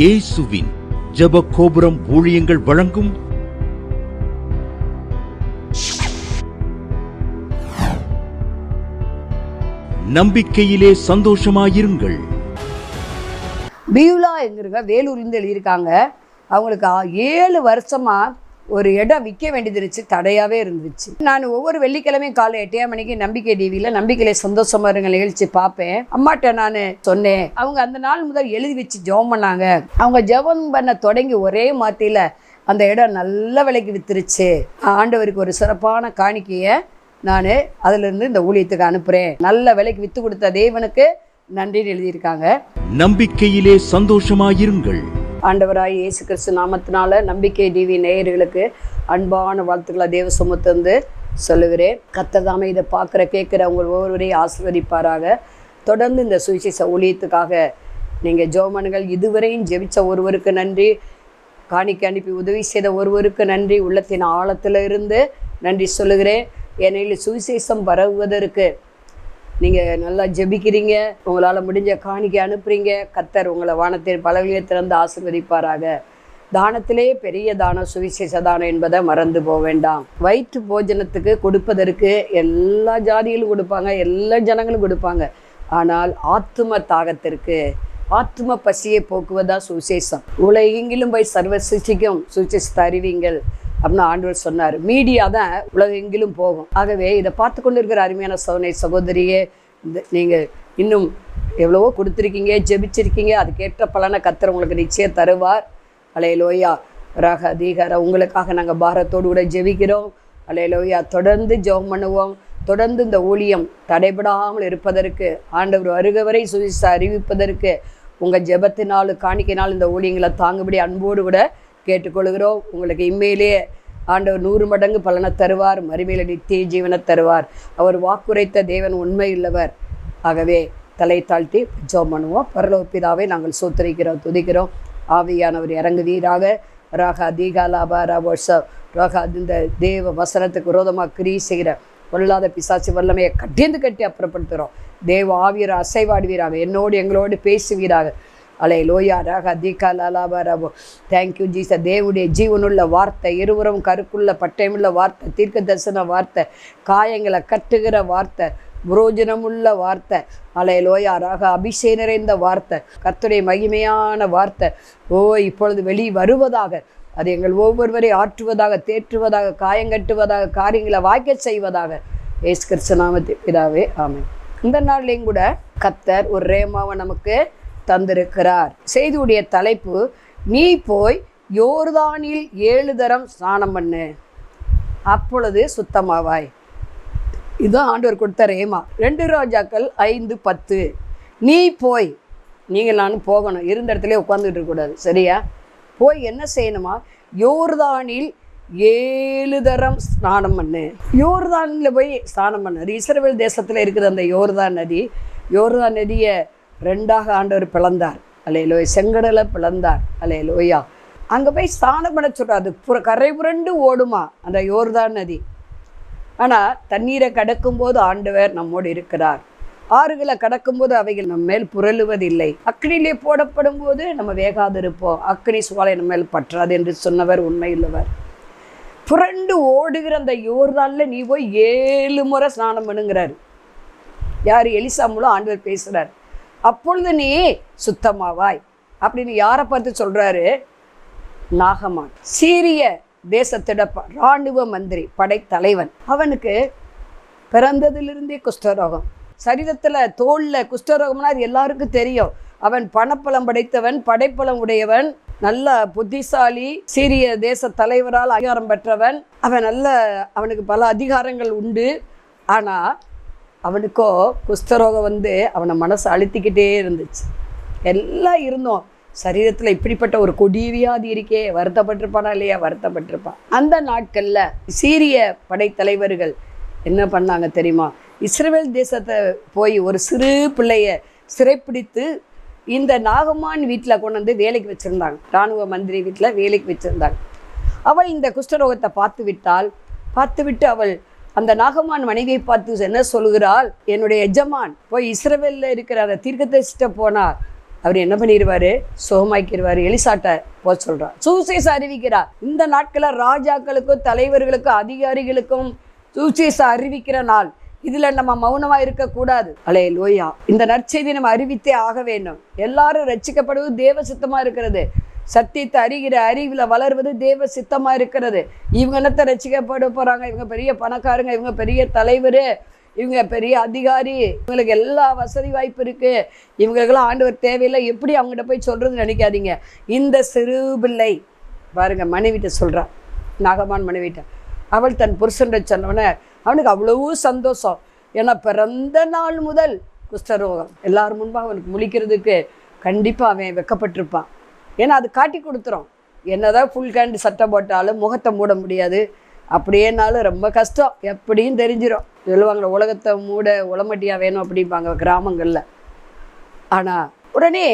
இயேசுவின் ஜெப கோபுரம் ஊழியங்கள் வழங்கும் நம்பிக்கையிலே சந்தோஷமாயிருங்கள். பியூலா என்கிறவங்க வேலூர்லேருந்து எழுதியிருக்காங்க. அவங்களுக்கு ஏழு வருஷமா ஒரு இடம் விற்க வேண்டியது இருந்துச்சு தடையாகவே இருந்துச்சு. நான் ஒவ்வொரு வெள்ளிக்கிழமையும் காலை எட்டே மணிக்கு நம்பிக்கை டிவியில் நம்பிக்கையில சந்தோஷமா இருங்க நிகழ்ச்சி பார்ப்பேன். அம்மாட்ட நான் சொன்னேன் அவங்க அந்த நாள் முதல் எழுதி வச்சு ஜெபம் பண்ணாங்க. அவங்க ஜெபம் பண்ண தொடங்கி ஒரே மாத்தியில் அந்த இடம் நல்ல விலைக்கு வித்துருச்சு. ஆண்டவருக்கு ஒரு சிறப்பான காணிக்கையை நான் அதிலிருந்து இந்த ஊழியத்துக்கு அனுப்புகிறேன் நல்ல விலைக்கு விற்று கொடுத்த தேவனுக்கு நன்றின்னு எழுதியிருக்காங்க. நம்பிக்கையிலே சந்தோஷமாயிருங்கள். ஆண்டவராய் இயேசு கிறிஸ்து நாமத்தினால நம்பிக்கை டிவி நேயர்களுக்கு அன்பான வாழ்த்துக்களை தேவ சுமத்தந்து சொல்லுகிறேன். கத்ததாமே இதை பார்க்குற கேட்குற உங்கள் ஒவ்வொருவரையும் ஆசீர்வதிப்பாராக. தொடர்ந்து இந்த சுவிசேஷ ஊழியத்துக்காக நீங்கள் ஜோமன்கள் இதுவரையும் ஜெபிச்ச ஒருவருக்கு நன்றி. காணிக்க அனுப்பி உதவி செய்த ஒருவருக்கு நன்றி. உள்ளத்தின் ஆழத்தில் இருந்து நன்றி சொல்லுகிறேன். ஏனெனில் சுவிசேஷம் பரவுவதற்கு நீங்கள் நல்லா ஜெபிக்கிறீங்க. உங்களால் முடிஞ்ச காணிக்கை அனுப்புறீங்க. கத்தர் உங்களை வானத்தில் பலவழியை திறந்து ஆசிர்வதிப்பாராக. தானத்திலே பெரிய தானம் சுவிசேஷ தானம் என்பதை மறந்து போக வேண்டாம். வயிற்று போஜனத்துக்கு கொடுப்பதற்கு எல்லா ஜாதிகளும் கொடுப்பாங்க எல்லா ஜனங்களும் கொடுப்பாங்க. ஆனால் ஆத்தும தாகத்திற்கு ஆத்தும பசியை போக்குவதா சுவிசேஷம். உலகெங்கிலும் போய் சர்வ சிருஷ்டிக்கும் சுவிசேஷத்தை அறிவீங்கள். அப்படின்னு ஆண்டவர் சொன்னார். மீடியா தான் உலகெங்கிலும் போகும். ஆகவே இதை பார்த்து கொண்டு இருக்கிற அருமையான சோனை சகோதரியே இந்த நீங்கள் இன்னும் எவ்வளவோ கொடுத்துருக்கீங்க ஜெபிச்சிருக்கீங்க அதுக்கேற்ற பலனை கத்தர் உங்களுக்கு நிச்சயம் தருவார். அலையலோயா. ரக அதிகார உங்களுக்காக நாங்கள் பாரத்தோடு கூட ஜெபிக்கிறோம். அலையலோயா. தொடர்ந்து ஜெபம் பண்ணுவோம். தொடர்ந்து இந்த ஊழியம் தடைபடாமல் இருப்பதற்கு ஆண்டவர் அருகவரை சுவிச அறிவிப்பதற்கு உங்கள் ஜெபத்தினால் காணிக்கினால் இந்த ஊழியங்களை தாங்குபடி அன்போடு கூட கேட்டுக்கொள்கிறோம். உங்களுக்கு இம்மையிலே ஆண்டவர் நூறு மடங்கு பலனை தருவார் மறுமையில் நித்திய ஜீவனை தருவார். அவர் வாக்குரைத்த தேவன் உண்மை உள்ளவர் ஆகவே தலை தாழ்த்தி ஜோம் பண்ணுவோம். பரலோப்பிதாவை நாங்கள் சோத்தரிக்கிறோம் துதிக்கிறோம். ஆவியானவர் இறங்குவீராக. ராக அதிகாலாபா ராபோஷ ராக இந்த தேவ வசனத்துக்கு விரோதமாக கிரி செய்கிற கொள்ளாத பிசாசி வல்லமையை கட்டிந்து கட்டி அப்புறப்படுத்துகிறோம். தேவ ஆவியர் அசைவாடுவீராக. என்னோடு எங்களோடு பேசுவீராக. அலை லோயா ராக அதிகா லாலாபா ராபோ தேங்க்யூ ஜீச தேவனுடைய ஜீவனுள்ள வார்த்தை இருவரும் கருக்குள்ள பட்டயமுள்ள வார்த்தை தீர்க்க தரிசன வார்த்தை காயங்களை கட்டுகிற வார்த்தை புரோஜனமுள்ள வார்த்தை அலை லோயாராக அபிஷேக நிறைந்த வார்த்தை கர்த்தருடைய மகிமையான வார்த்தை ஓ இப்பொழுது வெளி வருவதாக அது எங்கள் ஒவ்வொருவரை ஆற்றுவதாக தேற்றுவதாக காயங்கட்டுவதாக காரியங்களை வாய்க்க செய்வதாக ஏசு கிறிஸ்து நாமத்தில் பிதாவே ஆமை இந்த நாள்லேயும் கூட கத்தர் ஒரு ரேமாவை நமக்கு தந்திருக்கிறார். செய்தியுடைய தலைப்பு நீ போய் யோர்தானில் ஏழு தரம் ஸ்நானம் பண்ணு. அப்பொழுது சுத்தமாவாய். இதுதான் ஆண்டவர் கொடுத்த ரேமா. ரெண்டு ரோஜாக்கள் ஐந்து பத்து. நீ போய் நீங்கள் நானும் போகணும். இருந்த இடத்துல உட்காந்துட்டு இருக்கக்கூடாது சரியா? போய் என்ன செய்யணுமா? யோர்தானில் ஏழு தரம் ஸ்நானம் பண்ணு. யோர்தானில் போய் ஸ்நானம் பண்ணு. அது இஸ்ரவேல் தேசத்தில் இருக்கிற அந்த யோர்தான் நதி. யோர்தான் நதியை ரெண்டாக ஆண்டவர் பிளந்தார். அலே லோய் செங்கடலை பிளந்தார். அலே லோயா அங்கே போய் ஸ்நானம் பண்ண சொல்கிறார் அது புற கரை புரண்டு ஓடுமா? அந்த யோர்தான் நதி. ஆனால் தண்ணீரை கடக்கும்போது ஆண்டவர் நம்மோடு இருக்கிறார். ஆறுகளை கடக்கும்போது அவைகள் நம்ம மேல் புரளுவதில்லை. அக்னியிலே போடப்படும் போது நம்ம வேகாதிருப்போம். அக்னி சுவாலை நம்ம மேல் பற்றாது என்று சொன்னவர் உண்மையுள்ளவர். புரண்டு ஓடுகிற அந்த யோர்தானில் நீ போய் ஏழு முறை ஸ்நானம் பண்ணுங்கிறாரு. யார்? எலிசா மூலம் ஆண்டவர் பேசுகிறார் அப்பொழுது நீ சுத்தமாவாய். அப்படின்னு யாரை பார்த்து சொல்கிறாரு நாகமான். சீரிய தேசத்திட ராணுவ இராணுவ மந்திரி படைத்தலைவன். அவனுக்கு பிறந்ததிலிருந்தே குஷ்டரோகம். சரீரத்தில் தோளில் குஷ்டரோகம்னா அது எல்லாருக்கும் தெரியும். அவன் பணப்பலம் படைத்தவன் படைப்பலம் உடையவன் நல்ல புத்திசாலி சீரிய தேச தலைவரால் அதிகாரம் பெற்றவன். அவன் நல்ல அவனுக்கு பல அதிகாரங்கள் உண்டு. ஆனால் அவனுக்கோ குஷ்டரோகம் வந்து அவனை மனசை அழுத்திக்கிட்டே இருந்துச்சு. எல்லாம் இருந்தோம். சரீரத்தில் இப்படிப்பட்ட ஒரு கொடிய வியாதி இருக்கே வருத்தப்பட்டிருப்பானா இல்லையா? வருத்தப்பட்டிருப்பான். அந்த நாட்களில் சீரிய படைத்தலைவர்கள் என்ன பண்ணாங்க தெரியுமா? இஸ்ரேல் தேசத்தை போய் ஒரு சிறு பிள்ளைய சிறைப்பிடித்து இந்த நாகமான் வீட்டில் கொண்டு வந்து வேலைக்கு வச்சுருந்தாங்க. இராணுவ மந்திரி வீட்டில் வேலைக்கு வச்சுருந்தாங்க. அவள் இந்த குஷ்டரோகத்தை பார்த்து விட்டால் பார்த்து விட்டு அவள் அந்த நாகமான் மனைவியை பார்த்து என்ன சொல்கிறாள் என்னுடைய எஜமான் போய் இஸ்ரவேலில் இருக்கிற அந்த தீர்க்கதரிசிட்ட போனார். அவர் என்ன பண்ணிடுவாரு சுகமாக்கிடுவார் எலிசாட்ட போக சொல்கிறார் சூசேச அறிவிக்கிறார். இந்த நாட்களில் ராஜாக்களுக்கும் தலைவர்களுக்கும் அதிகாரிகளுக்கும் சூசேச அறிவிக்கிற நாள். இதுல நம்ம மௌனமா இருக்கக்கூடாது. அலே லோயா இந்த நற்செய்தி நம்ம அறிவித்தே ஆக வேண்டும். எல்லாரும் ரசிக்கப்படுவது தேவ சித்தமா இருக்கிறது. சத்தியத்தை அறிகிற அறிவில் வளர்வது தேவ சித்தமாக இருக்கிறது. இவங்க என்னத்தை ரசிக்கப்பட போகிறாங்க இவங்க பெரிய பணக்காரங்க இவங்க பெரிய தலைவர் இவங்க பெரிய அதிகாரி இவங்களுக்கு எல்லா வசதி வாய்ப்பு இருக்குது இவங்களுக்கெல்லாம் ஆண்டவர் தேவையில்லை. எப்படி அவங்ககிட்ட போய் சொல்கிறதுன்னு நினைக்காதீங்க. இந்த சிறு பிள்ளை பாருங்கள் மனைவிட்ட சொல்கிறான் நாகமான் மனைவிட்ட. அவள் தன் புருஷன்கிட்ட சொன்னவன அவனுக்கு அவ்வளவு சந்தோஷம். ஏன்னா பிறந்த நாள் முதல் குஷ்டரோகம். எல்லாரும் முன்பாக அவனுக்கு முழிக்கிறதுக்கு கண்டிப்பாக அவன் வெக்கப்பட்டிருப்பான். ஏன்னா அது காட்டி கொடுத்துரும். என்னதான் ஃபுல் கேண்டு சட்டை போட்டாலும் முகத்தை மூட முடியாது. அப்படியேனாலும் ரொம்ப கஷ்டம். எப்படியும் தெரிஞ்சிடும் சொல்லுவாங்க உலகத்தை மூட உளமட்டியாக வேணும் அப்படிம்பாங்க கிராமங்களில். ஆனால் உடனே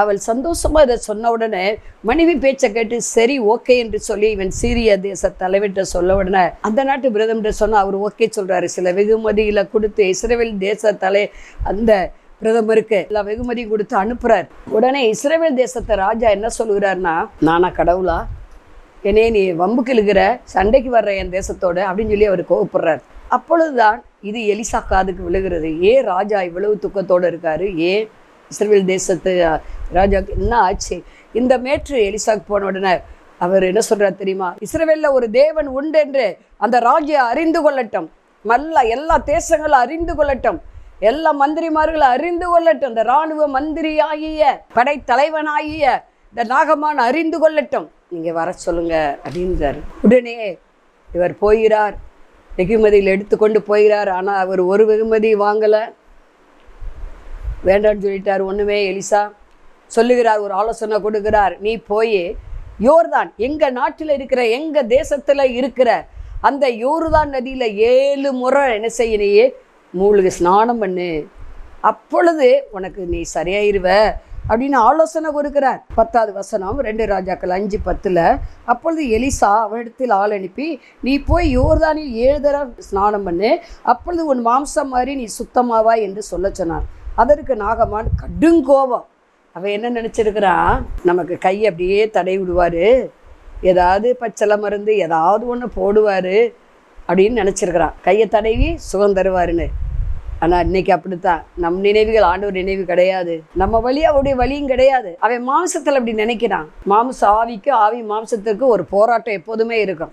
அவள் சந்தோஷமாக இதை சொன்ன உடனே மனைவி பேச்சை கேட்டு சரி ஓகே என்று சொல்லி இவன் சீரிய தேச தலைவர்கிட்ட சொல்ல உடனே அந்த நாட்டு பிரதமர்கிட்ட சொன்னா அவர் ஓகே சொல்கிறாரு சில வெகுமதியில் கொடுத்து இஸ்ரேல் தேச தலை அந்த பிரதமருக்கு எல்லா வெகுமதியும் கொடுத்து அனுப்புறார். உடனே இஸ்ரேல் தேசத்தை ராஜா என்ன சொல்லுகிறார்னா நானா கடவுளா? என்னே நீ வம்புக்கு இழுகிற சண்டைக்கு வர்ற என் தேசத்தோட அப்படின்னு சொல்லி அவர் கோவப்படுறார். அப்பொழுதுதான் இது எலிசா காதுக்கு விழுகிறது. ஏன் ராஜா இவ்வளவு துக்கத்தோடு இருக்காரு? ஏன் இஸ்ரேல் தேசத்து ராஜாக்கு ராஜாவுக்கு என்ன ஆச்சு? இந்த மேற்று எலிசாக்கு போன உடனே அவர் என்ன சொல்கிறார் தெரியுமா? இஸ்ரவேல்ல ஒரு தேவன் உண்டு என்று அந்த ராஜ்யம் அறிந்து கொள்ளட்டும். நல்லா எல்லா தேசங்களும் அறிந்து கொள்ளட்டும். எல்லா மந்திரிமார்களும் அறிந்து கொள்ளட்டும். இந்த இராணுவ மந்திரியாகிய படைத்தலைவனாகிய இந்த நாகமான் அறிந்து கொள்ளட்டும். நீங்கள் வர சொல்லுங்க அப்படின்றார். உடனே இவர் போகிறார். வெகுமதியில் எடுத்துக்கொண்டு போகிறார். ஆனால் அவர் ஒரு வெகுமதி வாங்கலை. வேண்டாம்னு சொல்லிட்டார். ஒன்றுமே எலிசா. சொல்லுகிறார் ஒரு ஆலோசனை கொடுக்கிறார். நீ போய் யோர்தான் எங்கள் நாட்டில் இருக்கிற எங்கள் தேசத்தில் இருக்கிற அந்த யோர்தான் நதியில் ஏழு முறை என்ன செய்யணையே மூழ்கு ஸ்நானம் பண்ணு. அப்பொழுது உனக்கு நீ சரியாயிருவ அப்படின்னு ஆலோசனை கொடுக்கிறார். பத்தாவது வசனம் ரெண்டு ராஜாக்கள் அஞ்சு பத்தில் அப்பொழுது எலிசா அவனிடத்தில் ஆள் அனுப்பி நீ போய் யோர்தானில் ஏழு தடவை ஸ்நானம் பண்ணு. அப்பொழுது உன் மாம்சம் மாதிரி நீ சுத்தமாவா? என்று சொல்ல சொன்னான் அதற்கு நாகமான் கடுங்கோபம் அவன் என்ன நினச்சிருக்கிறான்? நமக்கு கை அப்படியே தடை விடுவார். ஏதாவது பச்சளை மருந்து ஏதாவது ஒன்று போடுவார் அப்படின்னு நினச்சிருக்கிறான். கையை தடவி சுகம் தருவாருன்னு. ஆனால் இன்னைக்கு அப்படித்தான். நம் நினைவுகள் ஆண்டவர் நினைவு கிடையாது. நம்ம வழி அவருடைய வழியும் கிடையாது. அவன் மாம்சத்தில் அப்படி நினைக்கிறான். மாம்ச ஆவிக்கு ஆவி மாம்சத்திற்கு ஒரு போராட்டம் எப்போதுமே இருக்கும்.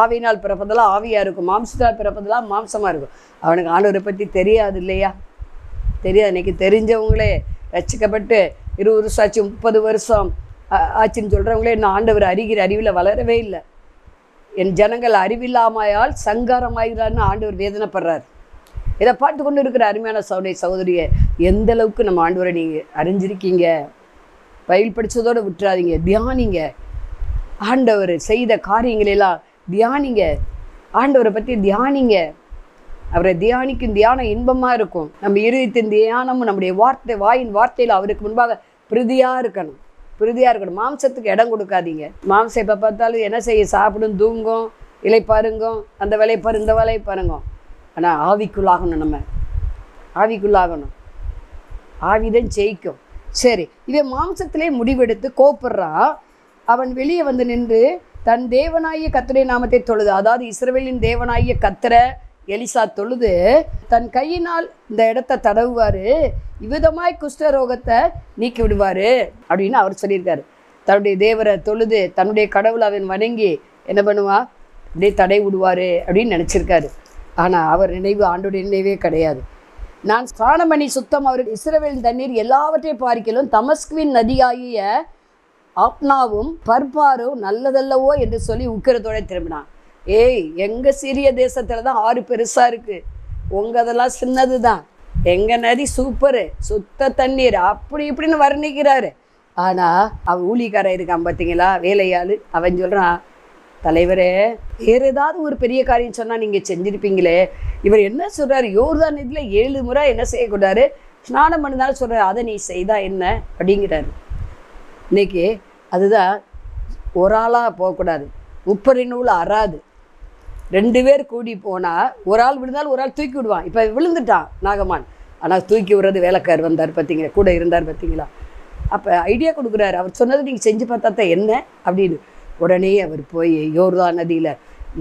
ஆவினால் பிறப்பதெல்லாம் ஆவியாக இருக்கும். மாம்சத்தால் பிறப்பதெல்லாம் மாம்சமாக இருக்கும். அவனுக்கு ஆண்டவரை பற்றி தெரியாது இல்லையா? தெரியாது. இன்னைக்கு தெரிஞ்சவங்களே ரசிக்கப்பட்டு இருபது வருஷம் ஆச்சு முப்பது வருஷம் ஆச்சுன்னு சொல்கிறவங்களே இன்னும் ஆண்டவர் அறிகிற அறிவில் வளரவே இல்லை. என் ஜனங்கள் அறிவில்லாமையால் சங்காரமாகிறான்னு ஆண்டவர் வேதனைப்படுறார். இதை பார்த்து கொண்டு இருக்கிற அருமையான சௌடைய சகோதரியை எந்த அளவுக்கு நம்ம ஆண்டவரை நீங்கள் அறிஞ்சிருக்கீங்க? பயில் படித்ததோடு விட்டுறாதீங்க. தியானிங்க. ஆண்டவர் செய்த காரியங்களெல்லாம் தியானிங்க. ஆண்டவரை பற்றி தியானிங்க. அவரை தியானிக்கும் தியானம் இன்பமாக இருக்கும். நம்ம இருதயத்தின் தியானமும் நம்முடைய வார்த்தை வாயின் வார்த்தையில் அவருக்கு முன்பாக பிரதியாக இருக்கணும். பிரதியாக இருக்கணும். மாம்சத்துக்கு இடம் கொடுக்காதீங்க. மாம்சம் எப்போ பார்த்தாலும் என்ன செய்ய சாப்பிடும் தூங்கும் இலை பாருங்கும் அந்த வேலையை பாரு இந்த வேலையை பாருங்கும் ஆனால் ஆவிக்குள்ளாகணும் நம்ம. ஆவிக்குள்ளாகணும். ஆவிதான் ஜெயிக்கும். சரி இவன் மாம்சத்திலே முடிவெடுத்து கோப்படுறான் அவன் வெளியே வந்து நின்று தன் தேவனாகிய கத்தரை நாமத்தை தொழுது. அதாவது இஸ்ரவேலின் தேவனாகிய கத்தரை எலிசா தொழுது தன் கையினால் இந்த இடத்த தடவுவார். இவ்விதமாய் குஷ்டரோகத்தை நீக்கி விடுவார் அப்படின்னு அவர் சொல்லியிருக்காரு. தன்னுடைய தேவரை தொழுது தன்னுடைய கடவுளை அவன் வணங்கி என்ன பண்ணுவா? அப்படியே தடை விடுவார் அப்படின்னு நினச்சிருக்காரு. ஆனால் அவர் நினைவு ஆண்டோடைய நினைவே கிடையாது. நான் ஸ்நானமணி சுத்தம் அவர் இஸ்ரவேலின் தண்ணீர் எல்லாவற்றையும் பார்க்கிலும் தமஸ்குவின் நதியாகிய ஆப்னாவும் பர்பாரும் நல்லதல்லவோ என்று சொல்லி உக்கிரத்தோட திரும்பினான். ஏய் எங்கள் சிறிய தேசத்தில் தான் ஆறு பெருசாக இருக்குது உங்கள் அதெல்லாம் சின்னது தான் எங்கள் நதி சூப்பரு சுத்த தண்ணீர் அப்படி இப்படின்னு வர்ணிக்கிறாரு. ஆனால் அவன் ஊழிக்காரன் இருக்கான் பார்த்தீங்களா வேலையாள். அவன் சொல்கிறான் தலைவரே வேறு ஏதாவது ஒரு பெரிய காரியம் சொன்னால் நீங்கள் செஞ்சுருப்பீங்களே. இவர் என்ன சொல்கிறார் யோர்தான் இதில் ஏழு முறை என்ன செய்யக்கூடாது ஸ்நானம் பண்ணினாலும் சொல்கிறார் அதை நீ செய்தா என்ன? அப்படிங்கிறாரு. இன்னைக்கு அதுதான் ஒரு ஆளாக போகக்கூடாது முப்பது நூல் அறாது. ரெண்டு பேர் கூடி போனால் ஒரு ஆள் விழுந்தாலும் ஒரு ஆள் தூக்கி விடுவான். இப்போ விழுந்துட்டான் நாகமான். ஆனால் தூக்கி விடுறது வேலைக்கார் வந்தார் பார்த்தீங்களா கூட இருந்தார் பார்த்தீங்களா அப்போ ஐடியா கொடுக்குறாரு. அவர் சொன்னது நீங்கள் செஞ்சு பார்த்தா தான் என்ன? அப்படின்னு. உடனே அவர் போய் யோர்தா நதியில்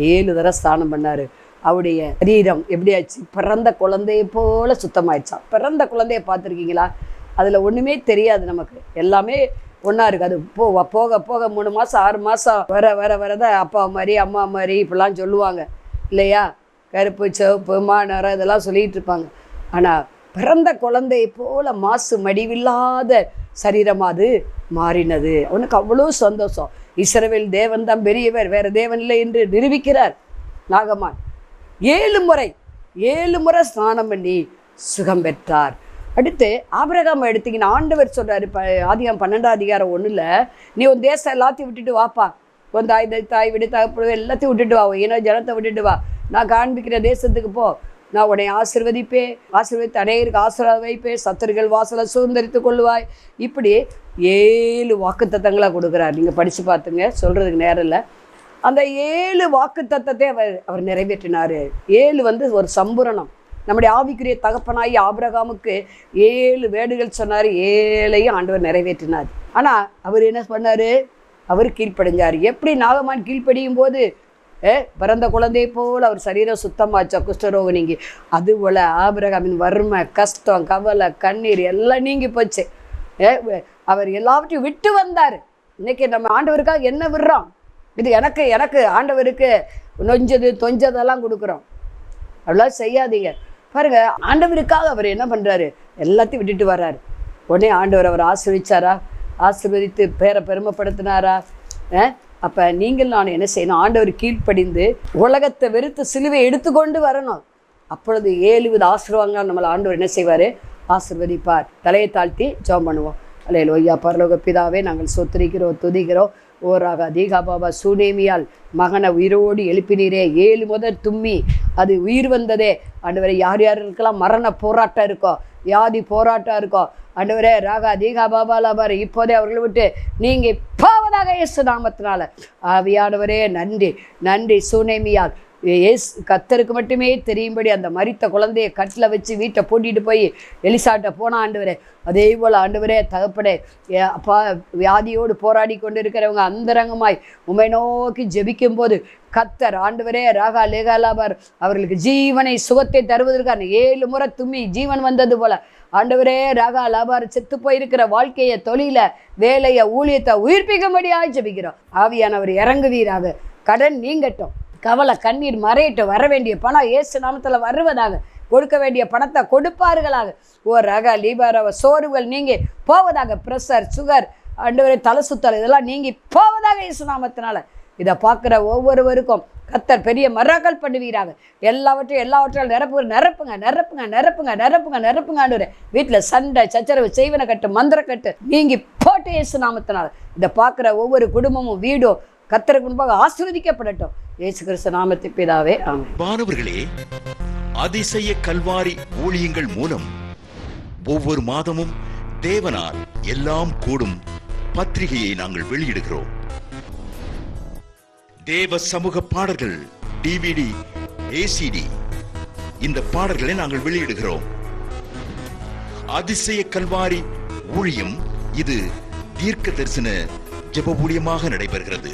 ஏழு தடவை ஸ்நானம் பண்ணார். அவருடைய சரீரம் எப்படியாச்சு? பிறந்த குழந்தைய போல சுத்தமாயிடுச்சான் பிறந்த குழந்தைய பார்த்துருக்கீங்களா? அதில் ஒன்றுமே தெரியாது நமக்கு. எல்லாமே ஒன்றா இருக்குது அது போ போக போக மூணு மாதம் ஆறு மாதம் வர வர வரதான் அப்பா மாதிரி அம்மா மாதிரி இப்படிலாம் சொல்லுவாங்க. இல்லையா? கருப்பு சிவப்பு மாநரம் இதெல்லாம் சொல்லிகிட்டு இருப்பாங்க. ஆனால் பிறந்த குழந்தையை போல மாசு மடிவில்லாத சரீரமாக அது மாறினது. அவனுக்கு அவ்வளோ சந்தோஷம். இஸ்ரவேல் தேவன் தான் பெரியவர் வேற தேவன் இல்லை என்று நிரூபிக்கிறார் நாகமான். ஏழு முறை ஏழு முறை ஸ்நானம் பண்ணி சுகம் பெற்றார். அடுத்து ஆபரகாம் எடுத்தீங்கன்னா ஆண்டவர் சொல்கிறாரு இப்போ ஆதிகம் பன்னெண்டாம் அதிகாரம் ஒன்றில் நீ உன் தேசம் எல்லாத்தையும் விட்டுட்டு வாப்பா. உன் தாய் தாய் தாய் விடு தகப்படு எல்லாத்தையும் விட்டுட்டு வா. ஏன்னா ஜனத்தை விட்டுட்டு வா. நான் காண்பிக்கிற தேசத்துக்கு போ. நான் உன்னை ஆசிர்வதிப்பேன். ஆசிர்வதித்து அநேகருக்கு ஆசீர்வாதம் வைப்பேன். சத்துருகள் வாசலை சுதந்திரித்து கொள்வாய் இப்படி ஏழு வாக்குத்தத்தங்களாக கொடுக்குறார். நீங்கள் படித்து பார்த்துங்க. சொல்கிறதுக்கு நேரம் இல்லை. அந்த ஏழு வாக்குத்தத்தத்தை அவர் அவர் நிறைவேற்றினார். ஏழு வந்து ஒரு சம்புரணம். நம்முடைய ஆவிக்குரிய தகப்பனாகி ஆபிரகாமுக்கு ஏழு வேடுகள் சொன்னார். ஏழையும் ஆண்டவர் நிறைவேற்றினார். ஆனால் அவர் என்ன பண்ணார்? அவர் கீழ்ப்படிஞ்சார். எப்படி நாகமான் கீழ்ப்படியும் போது பிறந்த குழந்தை போல் அவர் சரீரம் சுத்தமாச்சா குஷ்டரோகம் நீங்கி அதுபோல் ஆபிரகாமின் வறுமை கஷ்டம் கவலை கண்ணீர் எல்லாம் நீங்கி போச்சு. ஏ அவர் எல்லாவற்றையும் விட்டு வந்தார். இன்னைக்கு நம்ம ஆண்டவருக்காக என்ன விடுறோம்? இது எனக்கு எனக்கு ஆண்டவருக்கு நொஞ்சது தொஞ்சதெல்லாம் கொடுக்குறோம். அவ்வளோ செய்யாதீங்க. பாருங்க ஆண்டவருக்காக அவர் என்ன பண்ணுறாரு எல்லாத்தையும் விட்டுட்டு வர்றாரு. உடனே ஆண்டவர் அவர் ஆசிர்விச்சாரா ஆசிர்வதித்து பேரை பெருமைப்படுத்தினாரா? அப்போ நீங்கள் நான் என்ன செய்யணும் ஆண்டவர் கீழ்ப்படிந்து உலகத்தை வெறுத்து சிலுவை எடுத்துக்கொண்டு வரணும். அப்பொழுது ஏழு வித ஆசீர்வாதங்கள் நம்மளை ஆண்டவர் என்ன செய்வார்? ஆசீர்வதிப்பார். தலையை தாழ்த்தி ஜோம் பண்ணுவோம். அல்லே ஒய்யா பரலோக பிதாவே நாங்கள் சொத்திரிக்கிறோம் துதிக்கிறோம். ஓராக தீகா பாபா சுனேமியால் மகனை உயிரோடு எழுப்பினீரே. ஏழு முதல் தும்மி. அது உயிர் வந்ததே. ஆண்டவரே யார் யாருக்கெல்லாம் மரண போராட்டம் இருக்கோ? வியாதி போராட்டம் இருக்கோ. ஆண்டவரே ராகா தீகா பாபா லாபாரு இப்போதே அவர்களை விட்டு நீங்கள் இப்போதாக இயேசு நாமத்தினால. ஆவியானவரே நன்றி. நன்றி சுனேமியால். ஏஸ் கத்தருக்கு மட்டுமே தெரியும்படி அந்த மரித்த குழந்தைய கட்டில் வச்சு வீட்டை பூட்டிட்டு போய் எலிசாட்ட போன ஆண்டவரே அதே போல் ஆண்டவரே தகப்படே அப்பா வியாதியோடு போராடி கொண்டு இருக்கிறவங்க அந்தரங்கமாய் உமை நோக்கி ஜெபிக்கும் போது கத்தர் ஆண்டவரே ராகா லேகாலாபார் அவர்களுக்கு ஜீவனை சுகத்தை தருவதற்கான ஏழு முறை தும்மி ஜீவன் வந்தது போல. ஆண்டவரே ராகா லாபார் செத்து போயிருக்கிற வாழ்க்கையை தொழில வேலையை ஊழியத்தை உயிர்ப்பிக்கும்படியாக ஜெபிக்கிறோம். ஆவியானவர் இறங்குவீராக. கடன் நீங்கட்டும். கவலை கண்ணீர் மறையிட்டு வர வேண்டிய பணம் ஏசு நாமத்தில் வருவதாக. கொடுக்க வேண்டிய பணத்தை கொடுப்பார்களாக. ஓ ரக லீபரவ சோர்வுகள் நீங்கி போவதாக. ப்ரெஷர் சுகர் அண்டு தலை சுத்தல் இதெல்லாம் நீங்கி போவதாக இயேசு நாமத்தினால. இதை பார்க்குற ஒவ்வொருவருக்கும் கத்தர் பெரிய மரங்கள் பண்ணுவீராக. எல்லாவற்றையும் எல்லாவற்றாலும் நிரப்பு நிரப்புங்க நிரப்புங்க நிரப்புங்க நிரப்புங்க நிரப்புங்க ஆண்டவரே. வீட்டில் சண்டை சச்சரவு செய்வன கட்டு மந்திர கட்டு நீங்கி போட்டு இயேசு நாமத்தினால. இதை பார்க்குற ஒவ்வொரு குடும்பமும் வீடும் கத்தருக்கு முன்பாக ஆசிர்வதிக்கப்படட்டும். இயேசு கிறிஸ்து நாமத்து பிதாவே மாணவர்களே அதிசய கல்வாரி ஊழியங்கள் மூலம் ஒவ்வொரு மாதமும் தேவனால் எல்லாம் கூடும் பத்திரிகையை நாங்கள் வெளியிடுகிறோம். தேவ சமூக பாடல்கள் டிவிடி ஏசிடி இந்த பாடல்களை நாங்கள் வெளியிடுகிறோம். அதிசய கல்வாரி ஊழியம் இது தீர்க்க தரிசன ஜெப ஊழியமாக நடைபெறுகிறது.